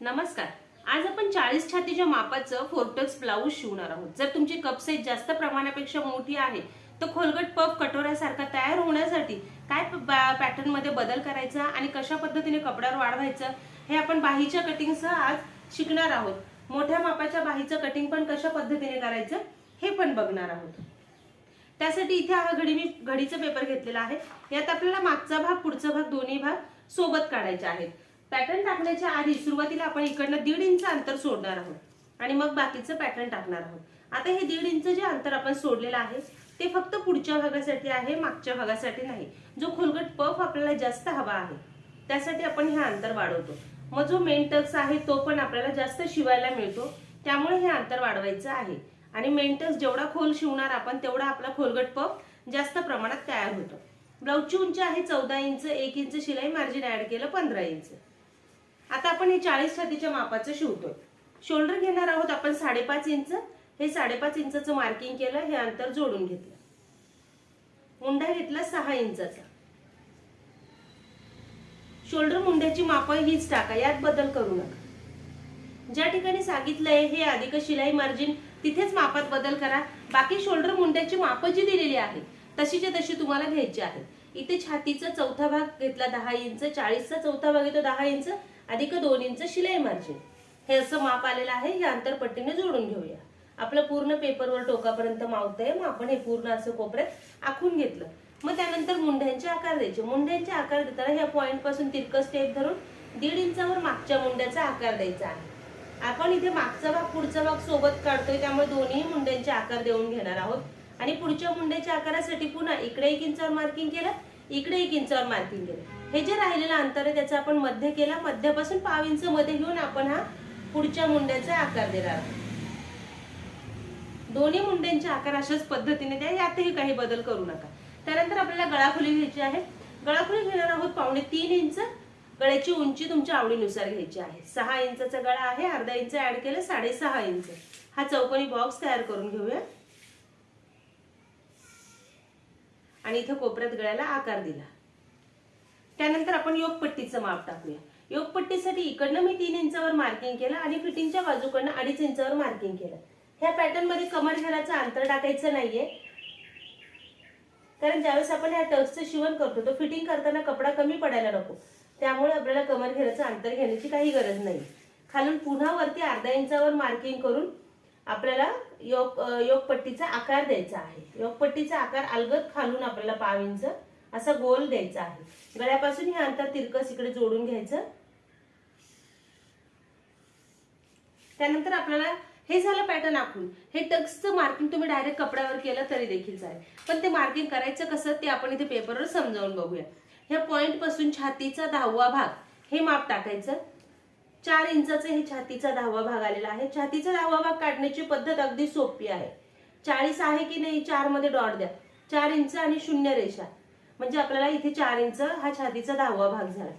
नमस्कार. आज आपण चाळीस छातीच्या मापाचं फोरटक्स ब्लाऊज शिवणार आहोत. जर तुमची कप साईज जास्त प्रमाणापेक्षा मोठी आहे तर खोलगट पफ कटोऱ्यासारखा तयार होण्यासाठी काय पॅटर्नमध्ये बदल करायचा आणि कशा पद्धतीने कपड्यावर वाढवायचं हे आपण बाहीच्या कटिंगसह आज शिकणार आहोत. मोठ्या मापाच्या बाहीचं कटिंग पण कशा पद्धतीने करायचं हे पण बघणार आहोत. त्यासाठी इथे हा घडी मी घडीचा पेपर घेतलेला आहे. यात आपल्याला मागचा भाग पुढचा भाग दोन्ही भाग सोबत काढायचे आहेत. पॅटर्न टाकण्याच्या आधी सुरुवातीला आपण इकडनं दीड इंच अंतर सोडणार आहोत. आणि मग बाकीचं पॅटर्न टाकणार आहोत. आता हे दीड इंच जे अंतर आपण सोडलेलं आहे ते फक्त पुढच्या भागासाठी आहे मागच्या भागासाठी नाही. जो खोलगट पफ आपल्याला जास्त हवा आहे त्यासाठी आपण हे अंतर वाढवतो. मग जो मेन टक्स आहे तो पण आपल्याला जास्त शिवायला मिळतो. त्यामुळे हे अंतर वाढवायचं आहे. आणि मेंटस जेवढा खोल शिवणार आपण तेवढा आपला खोलगट पफ जास्त प्रमाणात तयार होतो. ब्लाऊजची उंची आहे चौदा इंच एक इंच शिलाई मार्जिन ऍड केलं पंधरा इंच. आता आपण हे चाळीस छातीच्या मापाचं शिवतोय. शोल्डर घेणार आहोत आपण साडेपाच इंच. हे साडेपाच इंचचं मार्किंग केलं हे अंतर जोडून घेतलं. मुंडा घेतला सहा इंचाचा. शोल्डर मुंड्याची माप हीच टाका यात बदल करू नका. ज्या ठिकाणी सांगितलंय हे अधिक शिलाई मार्जिन तिथेच मापात बदल करा. बाकी शोल्डर मुंड्याची माप जी दिलेली आहे तशीच्या तशी तुम्हाला घ्यायची आहे इथे छातीचा चौथा भाग घेतला दहा इंच चाळीसचा चौथा भाग येतो दहा इंच अधिक दोन इंच शिलाई मार्जिन हे असं माप आलेलं आहे हे आंतरपट्टीने जोडून घेऊया. आपलं पूर्ण पेपरवर टोकापर्यंत मावतंय मग आपण हे पूर्ण असं कोपऱ्यात आखून घेतलं. मग त्यानंतर मुंड्यांचे आकार द्यायचे. मुंड्यांचे आकार देताना ह्या पॉईंटपासून पासून तिरकस स्टेप धरून दीड इंचावर मागच्या मुंड्याचा आकार द्यायचा आहे. आपण इथे मागचा भाग पुढचा भाग सोबत काढतोय त्यामुळे दोन्ही मुंड्यांचे आकार देऊन घेणार आहोत. आणि पुढच्या मुंड्याच्या आकारासाठी पुन्हा इकडे एक इंचावर मार्किंग केलं इकडे एक इंचावर मार्किंग केलं. हे जे राहिलेलं अंतर आहे त्याचा आपण मध्य केला. मध्यापासून पाव इंच मध्ये घेऊन आपण हा पुढच्या मुंड्याचा आकार देणार आहोत. दोन्ही मुंड्यांचे आकार अशाच पद्धतीने द्या यातही काही बदल करू नका. त्यानंतर आपल्याला गळाखोली घ्यायची आहे. गळाखोली घेणार आहोत पावणे तीन इंच. गळ्याची उंची तुमच्या आवडीनुसार घ्यायची आहे. सहा इंचाचा गळा आहे अर्धा इंच ऍड केलं साडेसहा इंच. हा चौकोनी बॉक्स तयार करून घेऊया. आणि इथं कोपऱ्यात गळ्याला आकार दिला. त्यानंतर आपण योगपट्टीचं माप टाकूया. योगपट्टीसाठी इकडनं मी तीन इंचावर मार्किंग केलं आणि फिटिंगच्या बाजूकडनं अडीच इंचावर मार्किंग केलं. ह्या पॅटर्नमध्ये कमर घेण्याचं अंतर टाकायचं नाहीये. कारण ज्यावेळेस आपण ह्या टक्सचं शिवण करतो तो फिटिंग करताना कपडा कमी पडायला नको. त्यामुळे आपल्याला कमर घेण्याचं अंतर घेण्याची काही गरज नाही. खालून पुन्हा वरती अर्धा इंचावर मार्किंग करून आपल्याला योग योगपट्टीचा आकार द्यायचा आहे. योगपट्टीचा आकार अलगद खालून आपल्याला पाव इंच असा गोल द्यायचा आहे. गळ्यापासून हे अंतर तिरकस इकडे जोडून घ्यायचं. त्यानंतर आपल्याला हे झालं पॅटर्न आखून. हे टक्सचं मार्किंग तुम्ही डायरेक्ट कपड्यावर केलं तरी देखील चालेल. पण ते मार्किंग करायचं कसं ते आपण इथे पेपरवर समजावून बघूया. ह्या पॉइंटपासून छातीचा दहावा भाग. हे माप टाकायचं. चार इंचाचं हे छातीचा दहावा भाग आलेला आहे. छातीचा दहावा भाग काढण्याची पद्धत अगदी सोपी आहे. चाळीस आहे की नाही चारमध्ये डॉट द्या. चार इंच आणि शून्य रेषा. म्हणजे आपल्याला इथे चार इंच हा छातीचा दहावा भाग झाला.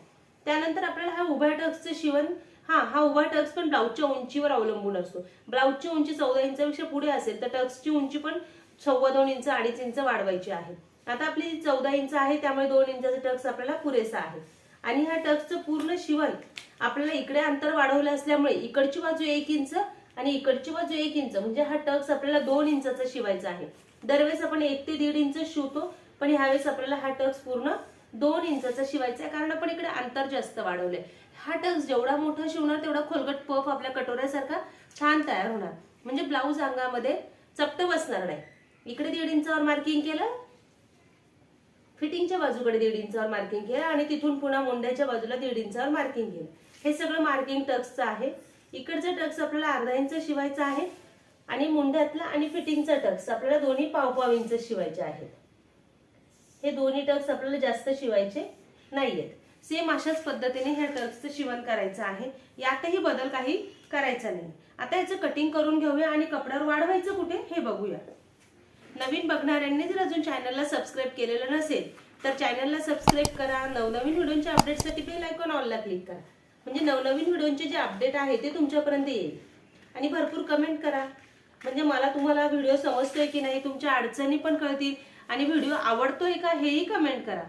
त्यानंतर आपल्याला हा उभ्या टक्सचं शिवण हा हा उभा टक्स पण ब्लाऊजच्या उंचीवर अवलंबून असतो. ब्लाऊजची उंची चौदा इंचापेक्षा पुढे असेल तर टक्सची उंची पण सव्वा दोन इंच अडीच इंच वाढवायची आहे. आता आपली चौदा इंच आहे त्यामुळे दोन इंचाचा टक्स आपल्याला पुरेसा आहे. आणि ह्या टक्सचं पूर्ण शिवण आपल्याला इकडे अंतर वाढवलं असल्यामुळे इकडची बाजू एक इंच आणि इकडची बाजू एक इंच म्हणजे हा टक्स आपल्याला दोन इंचाचा शिवायचा आहे. दरवेळेस आपण एक ते दीड इंच शिवतो पण ह्यावेळेस आपल्याला हा टक्स पूर्ण दोन इंचाचा शिवायचा आहे कारण आपण इकडे अंतर जास्त वाढवलंय. हा टक्स जेवढा मोठा शिवणार तेवढा खोलगट पफ आपल्या कटोऱ्यासारखा छान तयार होणार. म्हणजे ब्लाऊज अंगामध्ये चपट बसणार नाही. इकडे दीड इंचावर मार्किंग केलं फिटिंगच्या बाजूकडे दीड इंचावर मार्किंग केलं आणि तिथून पुन्हा मुंड्याच्या बाजूला दीड इंचावर मार्किंग केलं. हे सगळं मार्किंग टक्सचं आहे. इकडचं टक्स आपल्याला अर्धा इंच शिवायचं आहे आणि मुंड्यातला आणि फिटिंगचा टक्स आपल्याला दोन्ही पावपाव इंच शिवायचे आहेत. हे दोन्ही टक्स आपल्याला जास्त शिवायचे नाही आहेत सेम अशाच पद्धतीने ह्या टक्सचं शिवण करायचं आहे. यातही बदल काही करायचा नाही. आता याचं कटिंग करून घेऊया आणि कपड्यावर वाढवायचं कुठे हे बघूया. नवीन बघणाऱ्यांनी जर अजून चॅनलला सबस्क्राईब केलेलं नसेल तर चॅनलला सबस्क्राईब करा. नवनवीन व्हिडिओच्या अपडेटसाठी बेल आयकॉन ऑलला क्लिक करा. म्हणजे नवनवीन व्हिडिओचे जे अपडेट आहे ते तुमच्यापर्यंत येईल. आणि भरपूर कमेंट करा. म्हणजे मला तुम्हाला व्हिडिओ समजतोय की नाही तुमच्या अडचणी पण कळतील. आणि व्हिडिओ आवडतोय का हेही कमेंट करा.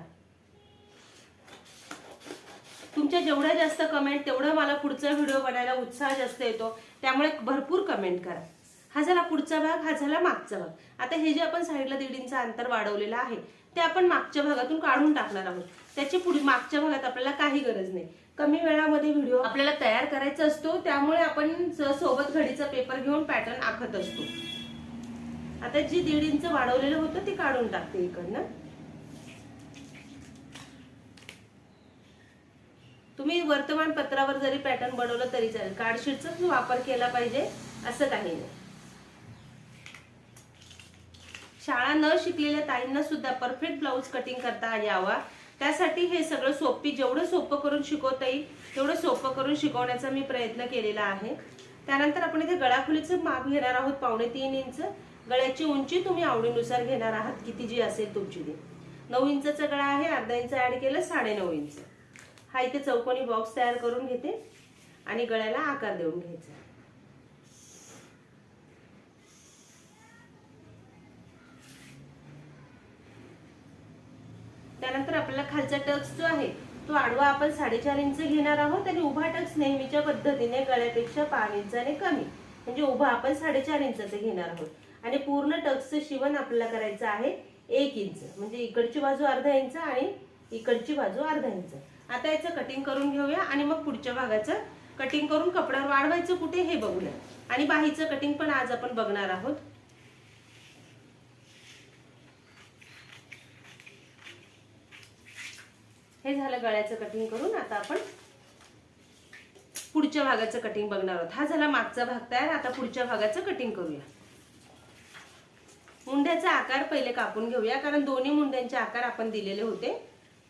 तुमच्या जेवढ्या जास्त कमेंट तेवढं मला पुढचा व्हिडिओ बनायला उत्साह जास्त येतो. त्यामुळे भरपूर कमेंट करा. हा झाला पुढचा भाग हा झाला मागचा भाग. आता हे जे आपण साईडला दीड इंच अंतर वाढवलेलं आहे ते आपण मागच्या भागातून काढून टाकणार आहोत. त्याची पुढे मागच्या भागात आपल्याला काही गरज नाही. कमी वेळामध्ये व्हिडिओ आपल्याला तयार करायचा असतो त्यामुळे आपण सोबत घडीचा पेपर घेऊन पॅटर्न आखत असतो. आता जी दीड इंच वाढवलेलं होतं ते काढून टाकते इकडनं. तुम्ही वर्तमानपत्रावर जरी पॅटर्न बनवलं तरी चालेल. कार्डशीटचाच वापर केला पाहिजे असं काही नाही. शाळा न शिकलेल्या ताईंना सुद्धा परफेक्ट ब्लाऊज कटिंग करता यावा. त्यासाठी हे सगळं सोपी जेवढं सोपं करून शिकवता येईल तेवढं सोपं करून शिकवण्याचा मी प्रयत्न केलेला आहे. त्यानंतर आपण इथे गळाखोलीचं माप घेणार आहोत पावणे तीन इंच. गळ्याची उंची तुम्ही आवडीनुसार घेणार आहात किती जी असेल तुमची ती. नऊ इंचाचा गळा आहे अर्धा इंच ऍड केलं साडेनऊ इंच. हा इथे चौकोनी बॉक्स तयार करून घेते. आणि गळ्याला आकार देऊन घ्यायचा त्यानंतर आपल्याला खालचा टक्स जो आहे तो आडवा आपण साडेचार इंच घेणार आहोत आणि उभा टक्स नेहमीच्या पद्धतीने गळ्यापेक्षा पाच इंचाने कमी. म्हणजे उभा आपण साडेचार इंचाचं घेणार आहोत. आणि पूर्ण टक्सचं शिवण आपल्याला करायचं आहे एक इंच. म्हणजे इकडची बाजू अर्धा इंच आणि इकडची बाजू अर्धा इंच. आता याचं कटिंग करून घेऊया आणि मग पुढच्या भागाचं कटिंग करून कपड्यावर वाढवायचं कुठे हे बघूया. आणि बाहीचं कटिंग पण आज आपण बघणार आहोत. हे झालं गळ्याचं कटिंग करून. आता आपण पुढच्या भागाचं कटिंग बघणार आहोत. हा झाला मागचा भाग तयार. आता पुढच्या भागाचं कटिंग करूया. मुंड्याचा आकार पहिले कापून घेऊया कारण दोन्ही मुंड्यांचे आकार आपण दिलेले होते.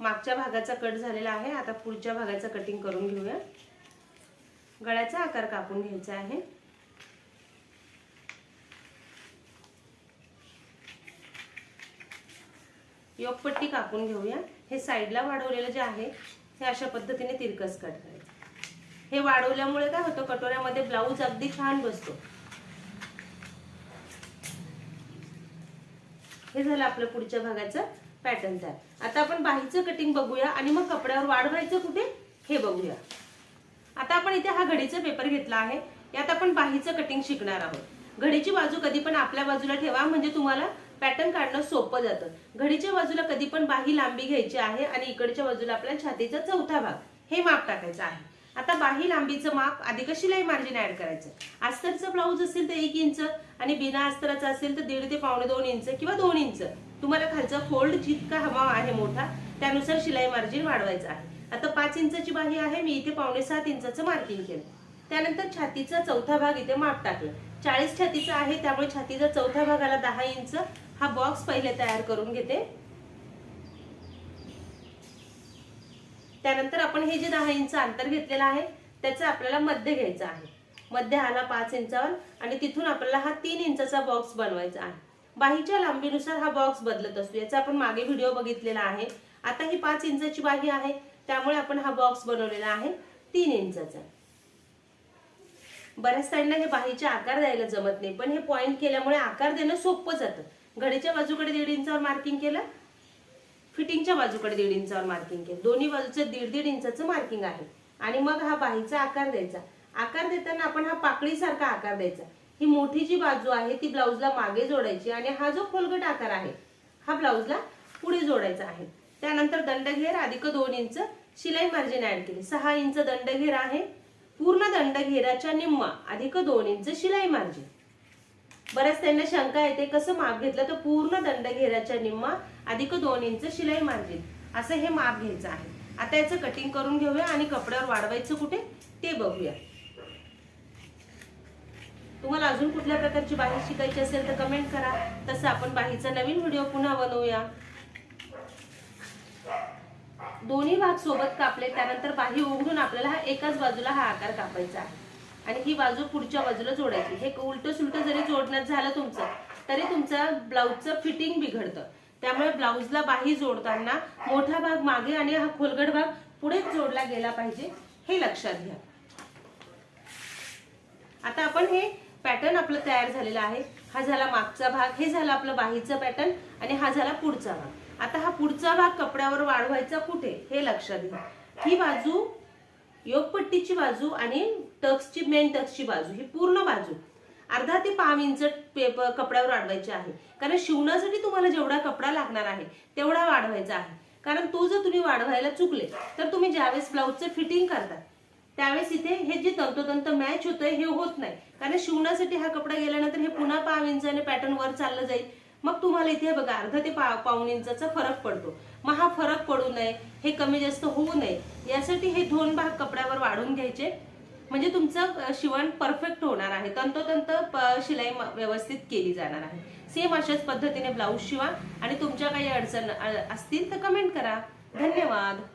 मागच्या भागाचा कट झालेला आहे. आता पुढच्या भागाचं कटिंग करून घेऊया. गळ्याचा आकार कापून घ्यायचा आहे. योगपट्टी कापून घेऊया. हे साईडला वाढवलेलं जे आहे हे अशा पद्धतीने तिरकस कट करायचं. हे वाढवल्यामुळे काय होतं कटोऱ्यामध्ये ब्लाऊज अगदी छान बसतो. हे झालं आपलं पुढच्या भागाचं पॅटर्न तयार. आता आपण बाहीचं कटिंग बघूया आणि मग कपड्यावर वाढवायचं कुठे हे बघूया. आता आपण इथे हा घडीचा पेपर घेतला आहे. यात आपण बाहीचं कटिंग शिकणार आहोत. घडीची बाजू कधी पण आपल्या बाजूला ठेवा म्हणजे तुम्हाला पॅटर्न काढणं सोपं जातं. घडीच्या बाजूला कधी पण बाही लांबी घ्यायची आहे आणि इकडच्या बाजूला आपल्या छातीचा चौथा भाग हे माप टाकायचं आहे. आता बाही लांबीचं माप अधिक शिलाई मार्जिन ऍड करायचं. अस्तरचं ब्लाऊज असेल तर एक इंच आणि बिना अस्तराचं असेल तर दीड ते पावणे दोन इंच किंवा दोन इंच. तुम्हाला खालचा फोल्ड जितका हवा आहे मोठा त्यानुसार शिलाई मार्जिन वाढवायचं आहे. आता पाच इंचाची बाही आहे मी इथे पावणे सात इंचाचं मार्किंग केलं. त्यानंतर छातीचा चौथा भाग इथे माप टाकलं. चाळीस छातीचा आहे त्यामुळे छातीचा चौथा भागाला दहा इंच हा बॉक्स पहिले तयार करून घेते. त्यानंतर आपण हे जे दहा इंच अंतर घेतलेलं आहे त्याचं आपल्याला मध्य घ्यायचं आहे. मध्य आला पाच इंचावर आणि तिथून आपल्याला हा तीन इंचाचा बॉक्स बनवायचा आहे. बाहीच्या लांबीनुसार हा बॉक्स बदलत असतो. याचा आपण मागे व्हिडिओ बघितलेला आहे. आता ही पाच इंचाची बाही आहे. त्यामुळे आपण हा बॉक्स बनवलेला आहे तीन इंचाचा. बऱ्याच साईडला हे बाहीचे आकार द्यायला जमत नाही. पण हे पॉईंट केल्यामुळे आकार देणं सोपं जातं. घडीच्या बाजूकडे दीड इंचावर मार्किंग केलं. फिटिंगच्या बाजूकडे दीड इंचावर मार्किंग केलं. दोन्ही बाजूचं दीड दीड इंचाचं मार्किंग आहे. आणि मग हा बाहीचा आकार द्यायचा. आकार देताना आपण हा पाकळीसारखा आकार द्यायचा. ही मोठी जी बाजू आहे ती ब्लाऊजला मागे जोडायची आणि हा जो खोलगट आकार आहे हा ब्लाऊजला पुढे जोडायचा आहे. त्यानंतर दंडघेर अधिक दोन इंच शिलाई मार्जिन ऍड केली. सहा इंच दंडघेर आहे. पूर्ण दंडघेराच्या निम्मा अधिक दोन इंच शिलाई मार्जिन बऱ्याच त्यांना शंका येते कसं माप घेतलं तर पूर्ण दंड घेऱ्याच्या निम्मा अधिक दोन इंच शिलाई मार्जिन. असं हे माप घ्यायचं आहे. आता याचं कटिंग करून घेऊया आणि कपड्यावर वाढवायचं कुठे ते बघूया. तुम्हाला अजून कुठल्या प्रकारची बाही शिकायची असेल तर कमेंट करा. तसं आपण बाहीचा नवीन व्हिडिओ पुन्हा बनवूया. दोन्ही भाग सोबत कापले त्यानंतर बाही उघडून आपल्याला हा एकाच बाजूला हा आकार कापायचा आहे. आणि ही बाजू पुढच्या बाजूला जोडायची. हे उलट सुलट जरी जोडण्यात झालं तुमचं तरी तुमचा ब्लाऊजचं फिटिंग बिघडतं. त्यामुळे ब्लाऊजला बाही जोडताना मोठा भाग मागे आणि हा खोलगड भाग पुढेच जोडला गेला पाहिजे हे लक्षात घ्या. आता आपण हे पॅटर्न आपलं तयार झालेला आहे. हा झाला मागचा भाग हे झाला आपलं बाहीचा पॅटर्न आणि हा झाला पुढचा भाग. आता हा पुढचा भाग कपड्यावर वाढवायचा कुठे हे लक्षात घ्या. ही बाजू योगपट्टीची बाजू आणि टक्सची मेन टक्सची बाजू ही पूर्ण बाजू. अर्धा ते पाव इंच पेपर कपड्यावर वाढवायचे आहे. कारण शिवण्यासाठी तुम्हाला जेवढा कपडा लागणार आहे तेवढा वाढवायचा आहे. कारण तो जर तुम्ही वाढवायला चुकले तर तुम्ही ज्यावेळेस ब्लाऊजचं फिटिंग करता त्यावेळेस इथे हे जे तंतोतंत मॅच होतंय हे होत नाही. कारण शिवण्यासाठी हा कपडा गेल्यानंतर हे पुन्हा पाव इंचाने पॅटर्न वर चाललं जाईल. मग तुम्हाला इथे बघा अर्धा ते पा पाऊण इंचाचा फरक पडतो. मग हा फरक पडू नये हे कमी जास्त होऊ नये यासाठी हे दोन भाग कपड्यावर वाढून घ्यायचे. म्हणजे तुमचं शिवण परफेक्ट होणार आहे. तंतोतंत प- शिलाई म- व्यवस्थित केली जाणार आहे. सेम अशाच पद्धतीने ब्लाऊज शिवा आणि तुमच्या काही अडचण असतील तर कमेंट करा. धन्यवाद.